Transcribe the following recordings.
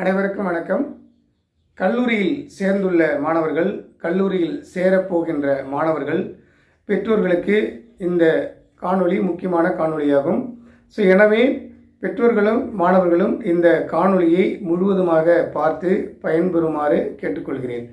அனைவருக்கும் வணக்கம். கல்லூரியில் சேர்ந்துள்ள மாணவர்கள் கல்லூரியில் சேரப்போகின்ற மாணவர்கள் பெற்றோர்களுக்கு இந்த காணொளி முக்கியமான காணொளியாகும். ஸோ எனவே பெற்றோர்களும் மாணவர்களும் இந்த காணொளியை முழுவதுமாக பார்த்து பயன்பெறுமாறு கேட்டுக்கொள்கிறேன்.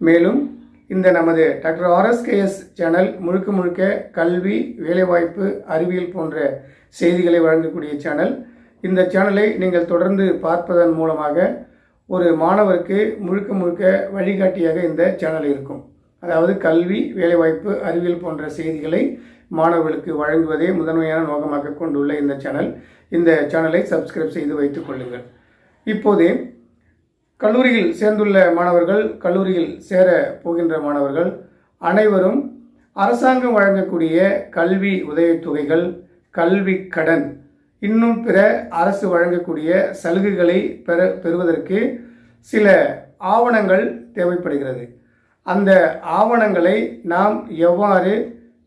மேலும் இந்த நமது டாக்டர் ஆர்எஸ்கேஎஸ் சேனல் முழுக்க முழுக்க கல்வி வேலைவாய்ப்பு அறிவியல் போன்ற செய்திகளை வழங்கக்கூடிய சேனல் இந்த சேனலை நீங்கள் தொடர்ந்து பார்ப்பதன் மூலமாக ஒரு மாணவருக்கு முழுக்க முழுக்க வழிகாட்டியாக இந்த சேனல் இருக்கும். அதாவது கல்வி வேலைவாய்ப்பு அறிவியல் போன்ற செய்திகளை மாணவர்களுக்கு வழங்குவதே முதன்மையான நோக்கமாக கொண்டுள்ள இந்த சேனல். இந்த சேனலை சப்ஸ்கிரைப் செய்து வைத்துக் கொள்ளுங்கள். இப்போது கல்லூரியில் சேர்ந்துள்ள மாணவர்கள் கல்லூரியில் சேர போகின்ற மாணவர்கள் அனைவரும் அரசாங்கம் வழங்கக்கூடிய கல்வி உதவித்தொகைகள் கல்வி கடன் இன்னும் பிற அரசு வழங்கக்கூடிய சலுகைகளை பெற பெறுவதற்கு சில ஆவணங்கள் தேவைப்படுகிறது. அந்த ஆவணங்களை நாம் எவ்வாறு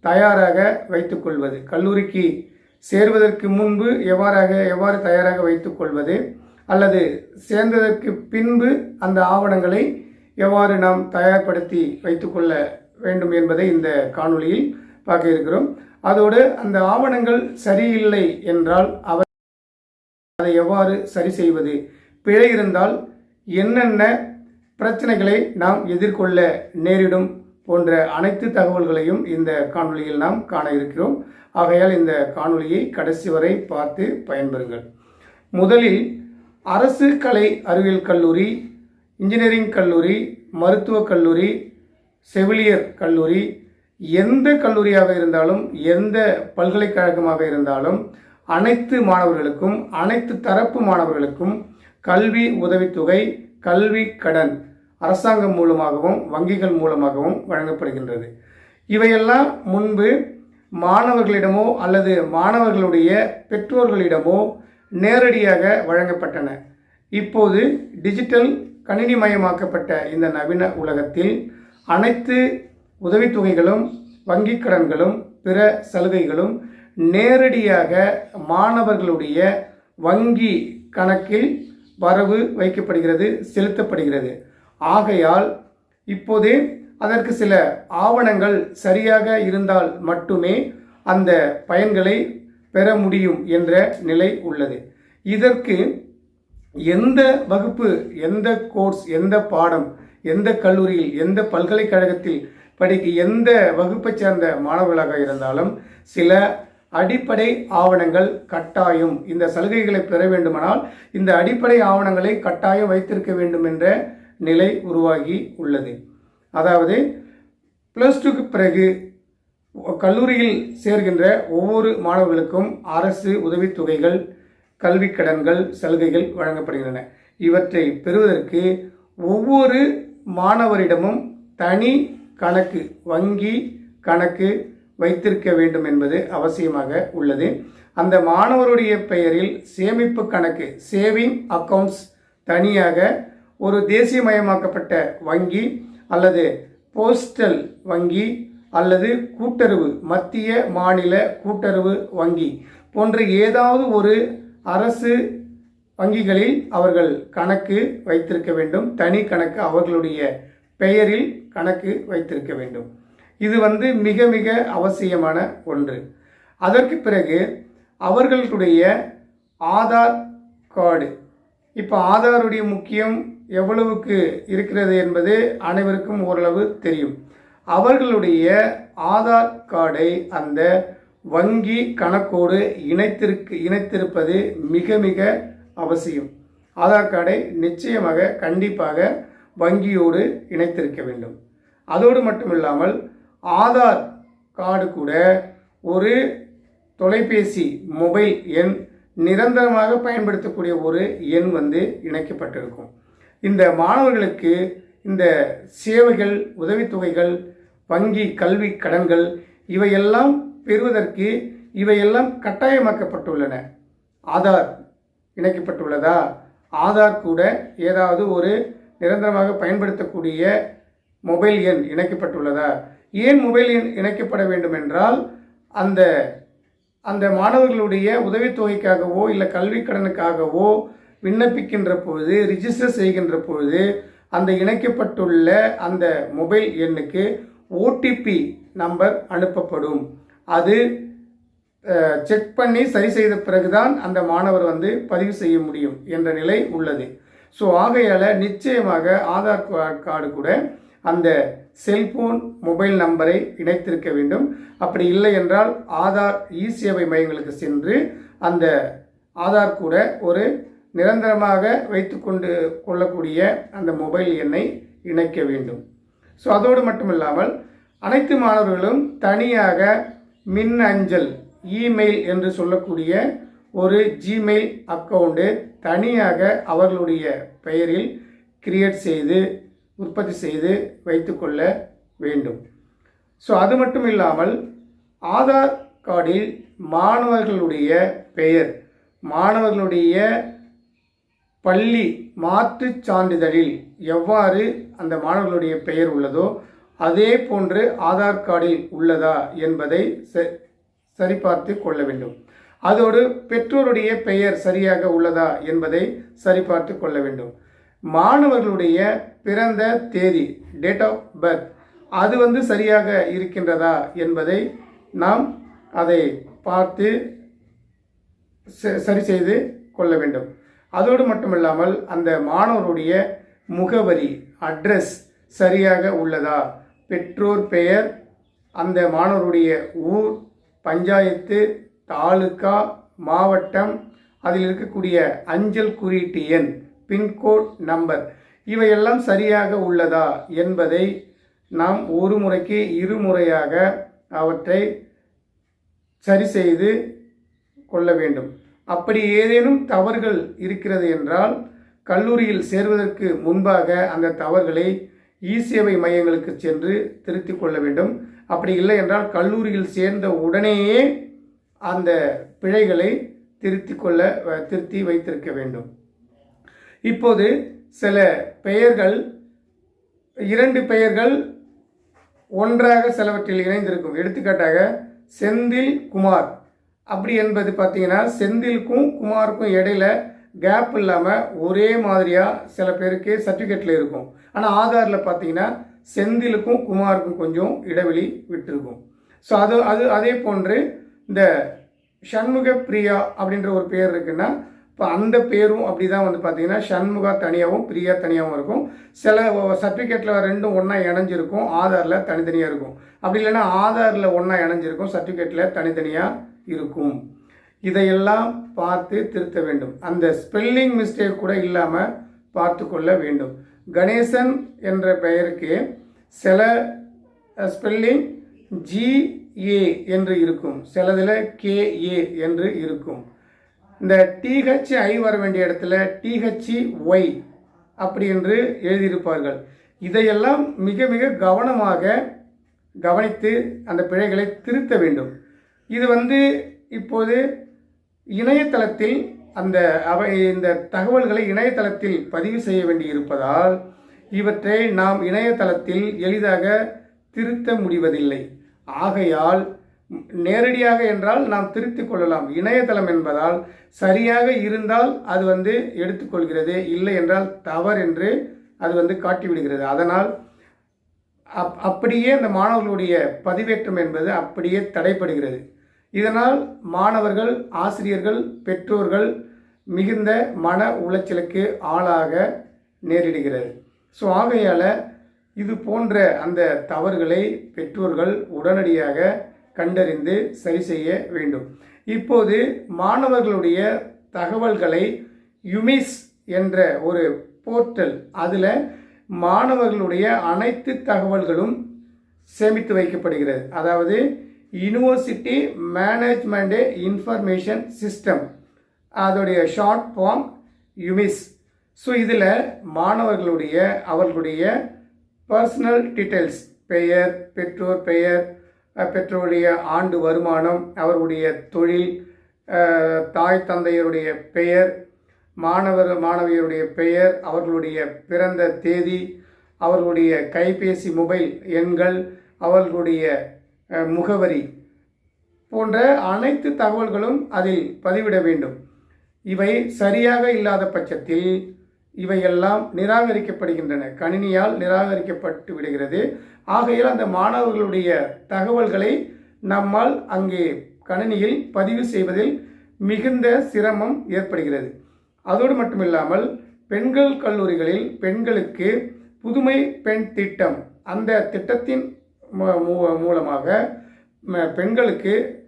தயாராக வைத்துக்கொள்வது கல்லூரிக்கு சேர்வதற்கு முன்பு எவ்வாறாக எவ்வாறு தயாராக வைத்துக்கொள்வது அல்லது சேர்ந்ததற்கு பின்பு அந்த ஆவணங்களை எவ்வாறு நாம் தயார்படுத்தி வைத்துக்கொள்ள வேண்டும் என்பதை இந்த காணொளியில் பார்க்க இருக்கிறோம். அதோடு அந்த ஆவணங்கள் சரியில்லை என்றால் அவர் அதை எவ்வாறு சரி செய்வது? பிழை இருந்தால் என்னென்ன பிரச்சனைகளை நாம் எதிர்கொள்ள நேரிடும் போன்ற அனைத்து தகவல்களையும் இந்த காணொளியில் நாம் காண இருக்கிறோம். ஆகையால் இந்த காணொலியை கடைசி வரை பார்த்து பயன்பெறுங்கள். முதலில் அரசு கலை அறிவியல் கல்லூரி இன்ஜினியரிங் கல்லூரி மருத்துவக் கல்லூரி செவிலியர் கல்லூரி எந்த கல்லூரியாக இருந்தாலும் எந்த பல்கலைக்கழகமாக இருந்தாலும் அனைத்து மாணவர்களுக்கும் அனைத்து தரப்பு மாணவர்களுக்கும் கல்வி உதவித்தொகை கல்வி கடன் அரசாங்கம் மூலமாகவும் வங்கிகள் மூலமாகவும் வழங்கப்படுகின்றது. இவையெல்லாம் முன்பு மாணவர்களிடமோ அல்லது மாணவர்களுடைய பெற்றோர்களிடமோ நேரடியாக வழங்கப்பட்டன. இப்போது டிஜிட்டல் கணினிமயமாக்கப்பட்ட இந்த நவீன உலகத்தில் அனைத்து உதவித்தொகைகளும் வங்கிக் கடன்களும் பிற சலுகைகளும் நேரடியாக மாணவர்களுடைய வங்கி கணக்கில் வரவு வைக்கப்படுகிறது செலுத்தப்படுகிறது. ஆகையால் இப்போது அதற்கு சில ஆவணங்கள் சரியாக இருந்தால் மட்டுமே அந்த பயன்களை பெற முடியும் என்ற நிலை உள்ளது. இதற்கு எந்த வகுப்பு எந்த கோர்ஸ் எந்த பாடம் எந்த கல்லூரியில் எந்த பல்கலைக்கழகத்தில் படிக்க எந்த வகுப்பை சேர்ந்த மாணவர்களாக இருந்தாலும் சில அடிப்படை ஆவணங்கள் கட்டாயம் இந்த சலுகைகளை பெற வேண்டுமானால் இந்த அடிப்படை ஆவணங்களை கட்டாயம் வைத்திருக்க வேண்டும் என்ற நிலை உருவாகி உள்ளது. அதாவது ப்ளஸ் டூக்கு பிறகு கல்லூரியில் சேர்கின்ற ஒவ்வொரு மாணவர்களுக்கும் அரசு உதவித்தொகைகள் கல்வி கடன்கள் சலுகைகள் வழங்கப்படுகின்றன. இவற்றை பெறுவதற்கு ஒவ்வொரு மாணவரிடமும் தனி கணக்கு வங்கி கணக்கு வைத்திருக்க வேண்டும் என்பது அவசியமாக உள்ளது. அந்த மாணவருடைய பெயரில் சேமிப்பு கணக்கு சேவிங் அக்கவுண்ட்ஸ் தனியாக ஒரு தேசியமயமாக்கப்பட்ட வங்கி அல்லது போஸ்டல் வங்கி அல்லது கூட்டுறவு மத்திய மாநில கூட்டுறவு வங்கி போன்ற ஏதாவது ஒரு அரசு வங்கிகளில் அவர்கள் கணக்கு வைத்திருக்க வேண்டும். தனி கணக்கு அவர்களுடைய பெயரில் கணக்கு வைத்திருக்க வேண்டும். இது வந்து மிக மிக அவசியமான ஒன்று. அதற்கு பிறகு அவர்களுடைய ஆதார் கார்டு. இப்போ ஆதாருடைய முக்கியம் எவ்வளவுக்கு இருக்கிறது என்பது அனைவருக்கும் ஓரளவு தெரியும். அவர்களுடைய ஆதார் கார்டை அந்த வங்கி கணக்கோடு இணைத்திருக்கு இணைத்திருப்பது மிக மிக அவசியம். ஆதார் கார்டை நிச்சயமாக கண்டிப்பாக வங்கியோடு இணைத்திருக்க வேண்டும். அதோடு மட்டும் இல்லாமல் ஆதார் கார்டு கூட ஒரு தொலைபேசி மொபைல் எண் நிரந்தரமாக பயன்படுத்தக்கூடிய ஒரு எண் வந்து இணைக்கப்பட்டிருக்கும். இந்த மாணவர்களுக்கு இந்த சேவைகள் உதவித்தொகைகள் வங்கி கல்வி கடன்கள் இவையெல்லாம் பெறுவதற்கு இவையெல்லாம் கட்டாயமாக்கப்பட்டுள்ளன. ஆதார் இணைக்கப்பட்டுள்ளதா? ஆதார் கூட ஏதாவது ஒரு நிரந்தரமாக பயன்படுத்தக்கூடிய மொபைல் எண் இணைக்கப்பட்டுள்ளதா? ஏன் மொபைல் எண் இணைக்கப்பட வேண்டும் என்றால் அந்த அந்த மாணவர்களுடைய உதவித்தொகைக்காகவோ இல்லை கல்வி கடனுக்காகவோ விண்ணப்பிக்கின்ற பொழுது ரிஜிஸ்டர் செய்கின்ற பொழுது அந்த இணைக்கப்பட்டுள்ள அந்த மொபைல் எண்ணுக்கு ஓடிபி நம்பர் அனுப்பப்படும். அது செக் பண்ணி சரி செய்த பிறகுதான் அந்த மாணவர் வந்து பதிவு செய்ய முடியும் என்ற நிலை உள்ளது. ஸோ ஆகையால் நிச்சயமாக ஆதார் கார்டு கூட அந்த செல்போன் மொபைல் நம்பரை இணைத்திருக்க வேண்டும். அப்படி இல்லை என்றால் ஆதார் இ சேவை மையங்களுக்கு சென்று அந்த ஆதார் கூட ஒரு நிரந்தரமாக வைத்துக்கொண்டு கொள்ளக்கூடிய அந்த மொபைல் எண்ணை இணைக்க வேண்டும். ஸோ அதோடு மட்டுமில்லாமல் அனைத்து மாணவர்களும் தனியாக மின் அஞ்சல் இமெயில் என்று சொல்லக்கூடிய ஒரு ஜிமெயில் அக்கௌண்டு தனியாக அவர்களுடைய பெயரில் கிரியேட் செய்து உற்பத்தி செய்து வைத்துக்கொள்ள வேண்டும். ஸோ அது மட்டும் இல்லாமல் ஆதார் கார்டில் மாணவர்களுடைய பெயர் மாணவர்களுடைய பள்ளி மாற்றுச் சான்றிதழில் எவ்வாறு அந்த மாணவர்களுடைய பெயர் உள்ளதோ அதே போன்று ஆதார் கார்டில் உள்ளதா என்பதை ச- சரிபார்த்து கொள்ள வேண்டும். அதோடு பெற்றோருடைய பெயர் சரியாக உள்ளதா என்பதை சரிபார்த்து கொள்ள வேண்டும். மாணவர்களுடைய பிறந்த தேதி டேட் ஆஃப் பர்த் அது வந்து சரியாக இருக்கின்றதா என்பதை நாம் அதை பார்த்து ச- சரி செய்து கொள்ள வேண்டும். அதோடு மட்டுமில்லாமல் அந்த மாணவருடைய முகவரி அட்ரஸ் சரியாக உள்ளதா பெற்றோர் பெயர் அந்த மாணவருடைய ஊர் பஞ்சாயத்து தாலுகா மாவட்டம் அதில் இருக்கக்கூடிய அஞ்சல் குறியீட்டு எண் பின்கோட் நம்பர் இவையெல்லாம் சரியாக உள்ளதா என்பதை நாம் ஒரு முறைக்கு இருமுறையாக அவற்றை சரி செய்து கொள்ள வேண்டும். அப்படி ஏதேனும் தவறுகள் இருக்கிறது என்றால் கல்லூரியில் சேர்வதற்கு முன்பாக அந்த தவறுகளை இ சேவை மையங்களுக்கு சென்று திருத்திக் கொள்ள வேண்டும். அப்படி இல்லை என்றால் கல்லூரியில் சேர்ந்த உடனேயே அந்த பிழைகளை திருத்திக் கொள்ள திருத்தி வைத்திருக்க வேண்டும். இப்போது சில பெயர்கள் இரண்டு பெயர்கள் ஒன்றாக சிலவற்றில் இணைந்திருக்கும். எடுத்துக்காட்டாக செந்தில் குமார். அப்படி என்பது பார்த்தீங்கன்னா செந்திலுக்கும் குமாருக்கும் இடையில கேப் இல்லாமல் ஒரே மாதிரியாக சில பேருக்கு சர்டிஃபிகேட்டில் இருக்கும். ஆனால் ஆதாரில் பார்த்தீங்கன்னா செந்திலுக்கும் குமாருக்கும் கொஞ்சம் இடைவெளி விட்டுருக்கும். ஸோ அது அது அதே போன்று இந்த சண்முக பிரியா அப்படின்ற ஒரு பேர் இருக்குன்னா இப்போ அந்த பேரும் அப்படி தான் வந்து பார்த்தீங்கன்னா சண்முகா தனியாகவும் பிரியா தனியாகவும் இருக்கும். சில சர்டிஃபிகேட்டில் ரெண்டும் ஒன்றா இணைஞ்சிருக்கும் ஆதாரில் தனித்தனியாக இருக்கும். அப்படி இல்லைன்னா ஆதாரில் ஒன்றா இணைஞ்சிருக்கும் சர்டிஃபிகேட்டில் தனித்தனியாக இருக்கும். இதையெல்லாம் பார்த்து திருத்த வேண்டும். அந்த ஸ்பெல்லிங் மிஸ்டேக் கூட இல்லாமல் பார்த்து கொள்ள வேண்டும். கணேசன் என்ற பெயருக்கு சில ஸ்பெல்லிங் ஜி ஏ என்று இருக்கும். சிலதில் ஏ என்று இருக்கும். இந்த டிஹெச் ஐ வர வேண்டிய இடத்துல டிஹெச்இ ஒய் அப்படி என்று எழுதியிருப்பார்கள். இதையெல்லாம் மிக மிக கவனமாக கவனித்து அந்த பிழைகளை திருத்த வேண்டும். இது வந்து இப்போது இணையதளத்தில் அந்த அவை இந்த தகவல்களை இணையதளத்தில் பதிவு செய்ய வேண்டியிருப்பதால் இவற்றை நாம் இணையதளத்தில் எளிதாக திருத்த முடிவதில்லை. ஆகையால் நேரடியாக என்றால் நாம் திருத்திக் கொள்ளலாம். இணையதளம் என்பதால் சரியாக இருந்தால் அது வந்து எடுத்துக்கொள்கிறது இல்லை என்றால் தவறு என்று அது வந்து காட்டிவிடுகிறது. அதனால் அப் அப்படியே அந்த மாணவர்களுடைய பதிவேற்றம் என்பது அப்படியே தடைப்படுகிறது இதனால் மாணவர்கள் ஆசிரியர்கள் பெற்றோர்கள் மிகுந்த மன உளைச்சலுக்கு ஆளாக நேரிடுகிறது. ஸோ ஆகையால் இது போன்ற அந்த தவறுகளை பெற்றோர்கள் உடனடியாக கண்டறிந்து சரி செய்ய வேண்டும். இப்போது மாணவர்களுடைய தகவல்களை யுமிஸ் என்ற ஒரு போர்ட்டல் அதில் மாணவர்களுடைய அனைத்து தகவல்களும் சேமித்து வைக்கப்படுகிறது. அதாவது யூனிவர்சிட்டி மேனேஜ்மெண்ட் இன்ஃபர்மேஷன் சிஸ்டம் அதோடைய ஷார்ட் ஃபார்ம் யுமிஸ். ஸோ இதில் மாணவர்களுடைய அவர்களுடைய பர்சனல் டீட்டெயில்ஸ் பெயர் பெற்றோர் பெயர் பெற்றோருடைய ஆண்டு வருமானம் அவருடைய தொழில் தாய் தந்தையருடைய பெயர் மாணவர் மாணவியருடைய பெயர் அவர்களுடைய பிறந்த தேதி அவர்களுடைய கைபேசி மொபைல் எண்கள் அவர்களுடைய முகவரி போன்ற அனைத்து தகவல்களும் அதில் பதிவிட வேண்டும். இவை சரியாக இல்லாத பட்சத்தில் இவையெல்லாம் நிராகரிக்கப்படுகின்றன. கணினியால் நிராகரிக்கப்பட்டு விடுகிறது. ஆகையில் அந்த மாணவர்களுடைய தகவல்களை நம்மால் அங்கே கணினியில் பதிவு செய்வதில் மிகுந்த சிரமம் ஏற்படுகிறது. அதோடு மட்டுமில்லாமல் பெண்கள் கல்லூரிகளில் பெண்களுக்கு புதுமை பெண் திட்டம் அந்த திட்டத்தின் மூலமாக ம- பெண்களுக்கு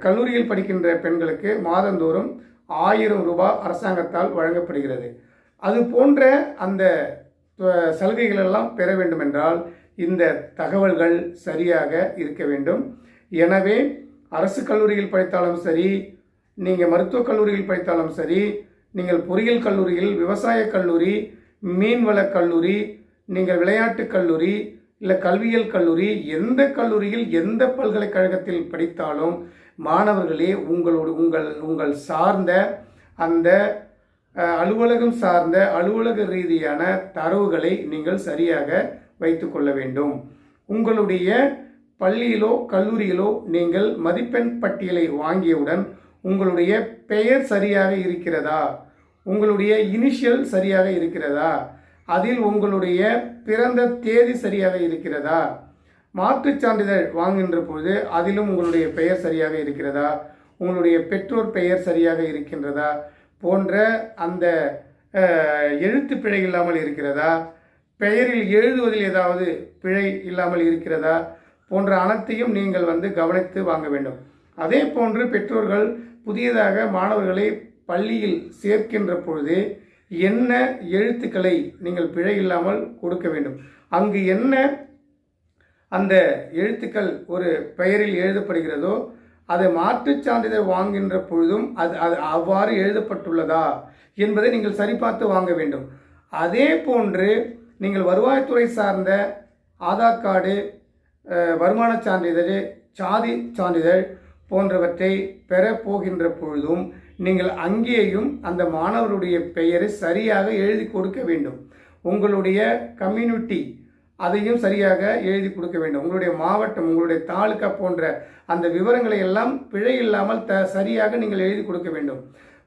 கல்லூரியில் படிக்கின்ற பெண்களுக்கு மாதந்தோறும் ஆயிரம் ரூபாய் அரசாங்கத்தால் வழங்கப்படுகிறது. அது போன்ற அந்த சலுகைகளெல்லாம் சலுகைகள் எல்லாம் பெற வேண்டுமென்றால் இந்த தகவல்கள் சரியாக இருக்க வேண்டும். எனவே அரசு கல்லூரியில் படித்தாலும் சரி நீங்கள் மருத்துவக் கல்லூரியில் படித்தாலும் சரி நீங்கள் பொறியியல் கல்லூரியில் விவசாய கல்லூரி மீன்வளக் கல்லூரி நீங்கள் விளையாட்டுக் கல்லூரி இல்லை கல்வியியல் கல்லூரி எந்த கல்லூரியில் எந்த பல்கலைக்கழகத்தில் படித்தாலும் மாணவர்களே உங்களோட உங்கள் உங்கள் சார்ந்த அந்த அலுவலகம் சார்ந்த அலுவலக ரீதியான தரவுகளை நீங்கள் சரியாக வைத்துக்கொள்ள வேண்டும். உங்களுடைய பள்ளியிலோ கல்லூரியிலோ நீங்கள் மதிப்பெண் பட்டியலை வாங்கியவுடன் உங்களுடைய பெயர் சரியாக இருக்கிறதா? உங்களுடைய இனிஷியல் சரியாக இருக்கிறதா? அதில் உங்களுடைய பிறந்த தேதி சரியாக இருக்கிறதா? மாற்றுச் சான்றிதழ் வாங்குகின்ற பொழுது அதிலும் உங்களுடைய பெயர் சரியாக இருக்கிறதா? உங்களுடைய பெற்றோர் பெயர் சரியாக இருக்கின்றதா? போன்ற அந்த எழுத்து பிழை இல்லாமல் இருக்கிறதா? பெயரில் எழுதுவதில் ஏதாவது பிழை இல்லாமல் இருக்கிறதா? போன்ற அனைத்தையும் நீங்கள் வந்து கவனித்து வாங்க வேண்டும். அதே போன்று பெற்றோர்கள் புதியதாக மாணவர்களை பள்ளியில் சேர்க்கின்ற பொழுது என்ன எழுத்துக்களை நீங்கள் பிழை இல்லாமல் கொடுக்க வேண்டும்? அங்கு என்ன அந்த எழுத்துக்கள் ஒரு பெயரில் எழுதப்படுகிறதோ அதை மாற்றுச் சான்றிதழ் வாங்குகின்ற பொழுதும் அது அது அவ்வாறு எழுதப்பட்டுள்ளதா என்பதை நீங்கள் சரிபார்த்து வாங்க வேண்டும். அதே போன்று நீங்கள் வருவாய்த்துறை சார்ந்த ஆதார் கார்டு வருமானச் சான்றிதழ் சாதி சான்றிதழ் போன்றவற்றை பெற போகின்ற பொழுதும் நீங்கள் அங்கேயும் அந்த மாணவருடைய பெயரை சரியாக எழுதி கொடுக்க வேண்டும். உங்களுடைய கம்யூனிட்டி அதையும் சரியாக எழுதி கொடுக்க வேண்டும். உங்களுடைய மாவட்டம் உங்களுடைய தாலுகா போன்ற அந்த விவரங்களை எல்லாம் பிழை இல்லாமல் த சரியாக நீங்கள் எழுதி கொடுக்க வேண்டும்.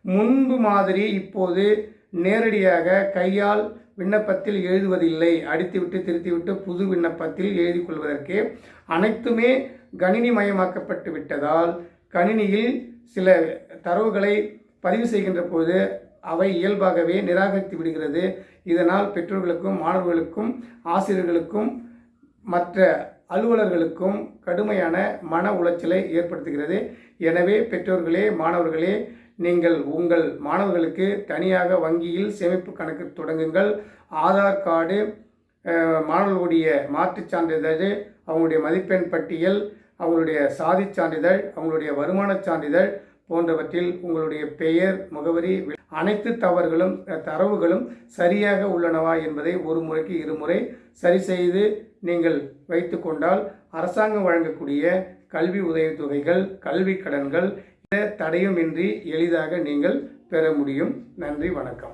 முன்பு மாதிரி இப்போது நேரடியாக கையால் விண்ணப்பத்தில் எழுதுவதில்லை. அடித்துவிட்டு திருத்திவிட்டு புது விண்ணப்பத்தில் எழுதி கொள்வதற்கு அனைத்துமே கணினி மயமாக்கப்பட்டு விட்டதால் கணினியில் சில தரவுகளை பதிவு செய்கின்ற பொழுது அவை இயல்பாகவே நிராகரித்து விடுகிறது. இதனால் பெற்றோர்களுக்கும் மாணவர்களுக்கும் ஆசிரியர்களுக்கும் மற்ற அலுவலர்களுக்கும் கடுமையான மன உளைச்சலை ஏற்படுத்துகிறது. எனவே பெற்றோர்களே மாணவர்களே நீங்கள் உங்கள் மாணவர்களுக்கு தனியாக வங்கியில் சேமிப்பு கணக்கு தொடங்குங்கள். ஆதார் கார்டு மாணவர்களுடைய மாற்றுச் சான்றிதழ் அவங்களுடைய மதிப்பெண் பட்டியல் அவங்களுடைய சாதிச் சான்றிதழ் அவங்களுடைய வருமானச் சான்றிதழ் போன்றவற்றில் உங்களுடைய பெயர் முகவரி அனைத்து தவறுகளும் தரவுகளும் சரியாக உள்ளனவா என்பதை ஒரு முறைக்கு இருமுறை சரி செய்து நீங்கள் வைத்துக்கொண்டால் அரசாங்கம் வழங்கக்கூடிய கல்வி உதவித்தொகைகள் கல்வி கடன்கள் இந்த தடையுமின்றி எளிதாக நீங்கள் பெற முடியும். நன்றி வணக்கம்.